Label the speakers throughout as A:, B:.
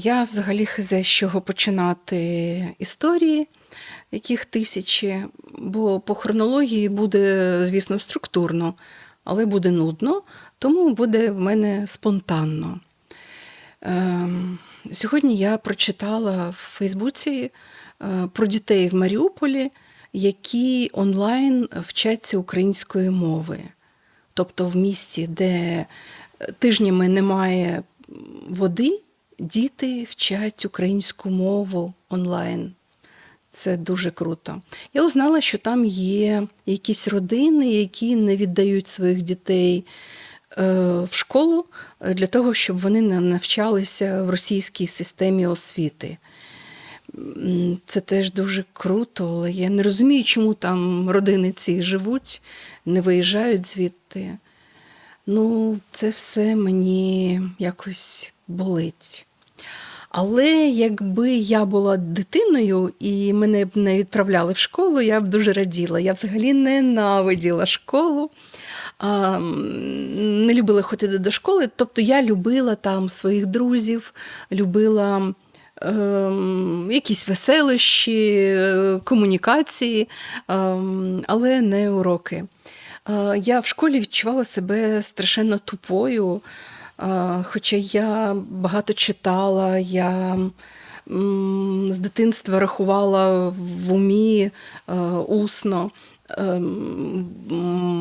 A: Я взагалі хз, з чого починати історії, яких тисячі, бо по хронології буде, звісно, структурно, але буде нудно, тому буде в мене спонтанно. Ем, Сьогодні я прочитала в Фейсбуці е, про дітей в Маріуполі, які онлайн вчаться української мови. Тобто в місті, де тижнями немає води, діти вчать українську мову онлайн. Це дуже круто. Я узнала, що там є якісь родини, які не віддають своїх дітей е, в школу е, для того, щоб вони не навчалися в російській системі освіти. Це теж дуже круто, але я не розумію, чому там родини ці живуть, не виїжджають звідти. Ну, це все мені якось болить. Але якби я була дитиною і мене б не відправляли в школу, я б дуже раділа. Я взагалі ненавиділа школу, не любила ходити до школи. Тобто я любила там своїх друзів, любила ем, якісь веселощі, е, комунікації, ем, але не уроки. Е, Я в школі відчувала себе страшенно тупою, хоча я багато читала, я з дитинства рахувала в умі е, усно, ем,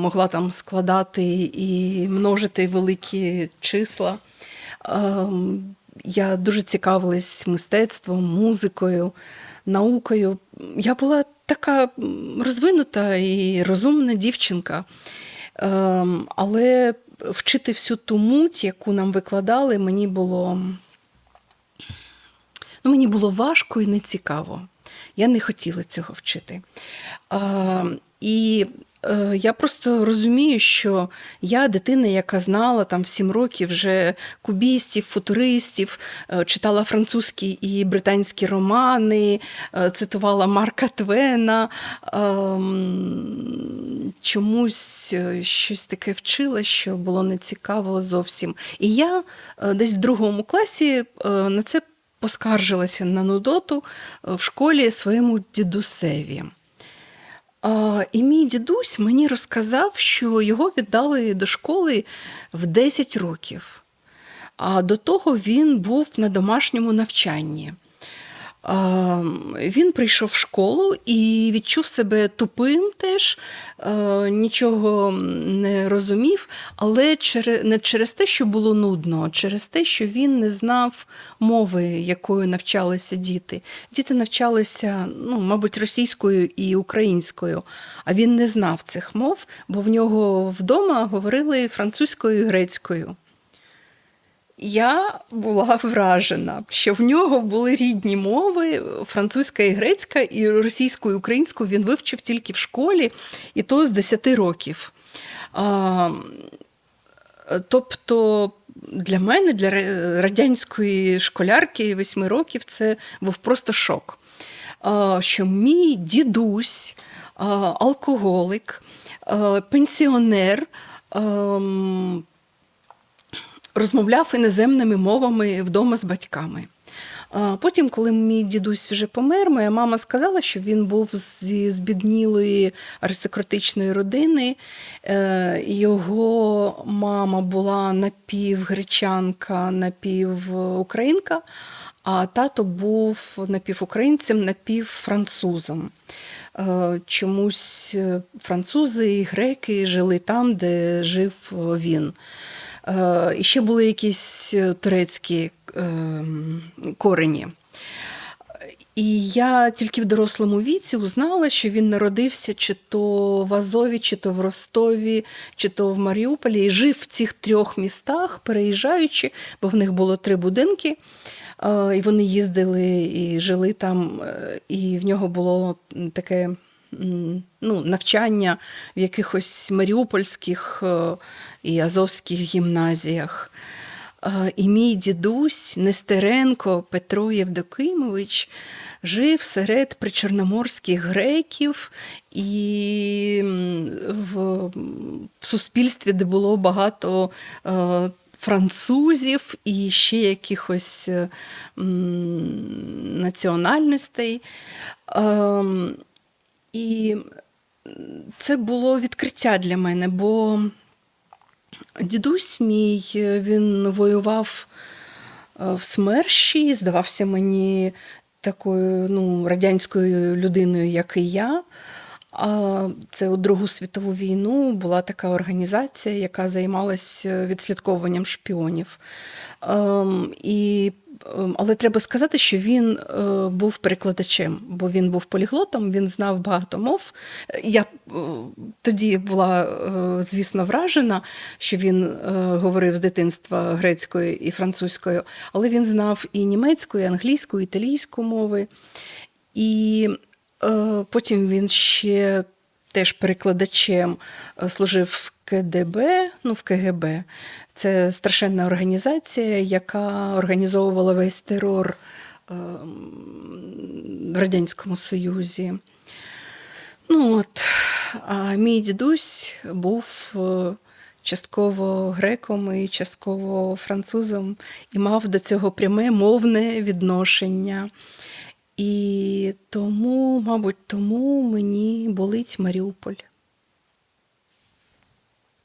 A: могла там складати і множити великі числа. Ем, Я дуже цікавилась мистецтвом, музикою, наукою. Я була така розвинута і розумна дівчинка. Ем, Але вчити всю ту муть, яку нам викладали, мені було, ну, мені було важко і нецікаво. Я не хотіла цього вчити. А, і я просто розумію, що я дитина, яка знала там в 7 років вже кубістів, футуристів, е, читала французькі і британські романи, е, цитувала Марка Твена, ем, чомусь е, щось таке вчила, що було нецікаво зовсім. І я е, десь в другому класі е, на це поскаржилася на нудоту е, в школі своєму дідусеві. І мій дідусь мені розказав, що його віддали до школи в 10 років. А до того він був на домашньому навчанні. А, Він прийшов в школу і відчув себе тупим теж, е, нічого не розумів, але не через те, що було нудно, а через те, що він не знав мови, якою навчалися діти. Діти навчалися, ну, мабуть, російською і українською, а він не знав цих мов, бо в нього вдома говорили французькою і грецькою. Я була вражена, що в нього були рідні мови французька і грецька, і російську і українську він вивчив тільки в школі, і то з 10 років. А, тобто для мене, для радянської школярки 8 років, це був просто шок. А, що мій дідусь, а, алкоголик, а, пенсіонер. Розмовляв іноземними мовами вдома з батьками. Потім, коли мій дідусь вже помер, моя мама сказала, що він був зі збіднілої аристократичної родини. Е, Його мама була напівгречанка, напівукраїнка, а тато був напівукраїнцем, напівфранцузом. Е, Чомусь е, французи і греки жили там, де жив він. Е, І ще були якісь е, турецькі е, корені. І я тільки в дорослому віці узнала, що він народився чи то в Азові, чи то в Ростові, чи то в Маріуполі, і жив в цих трьох містах, переїжджаючи, бо в них було три будинки. І вони їздили і жили там, і в нього було таке ну, навчання в якихось маріупольських е, і азовських гімназіях. Е, І мій дідусь Нестеренко Петро Євдокимович жив серед причорноморських греків і в, в суспільстві, де було багато е, французів і ще якихось національностей. І це було відкриття для мене, бо дідусь мій е, він воював е, в СМЕРШі, здавався мені такою ну, радянською людиною, як і я. А це у Другу світову війну була така організація, яка займалася відслідковуванням шпіонів. Ем, і, але треба сказати, що він е, був перекладачем, бо він був поліглотом, він знав багато мов. Я е, тоді була, е, звісно, вражена, що він говорив з дитинства грецькою і французькою, але він знав і німецьку, і англійську, і італійську мови. І потім він ще теж перекладачем е, служив в КДБ, ну в КГБ. Це страшенна організація, яка організовувала весь терор в Радянському Союзі. Ну от, а мій дідусь був е, частково греком і частково французом і мав до цього пряме мовне відношення. І тому, мабуть, тому мені болить Маріуполь.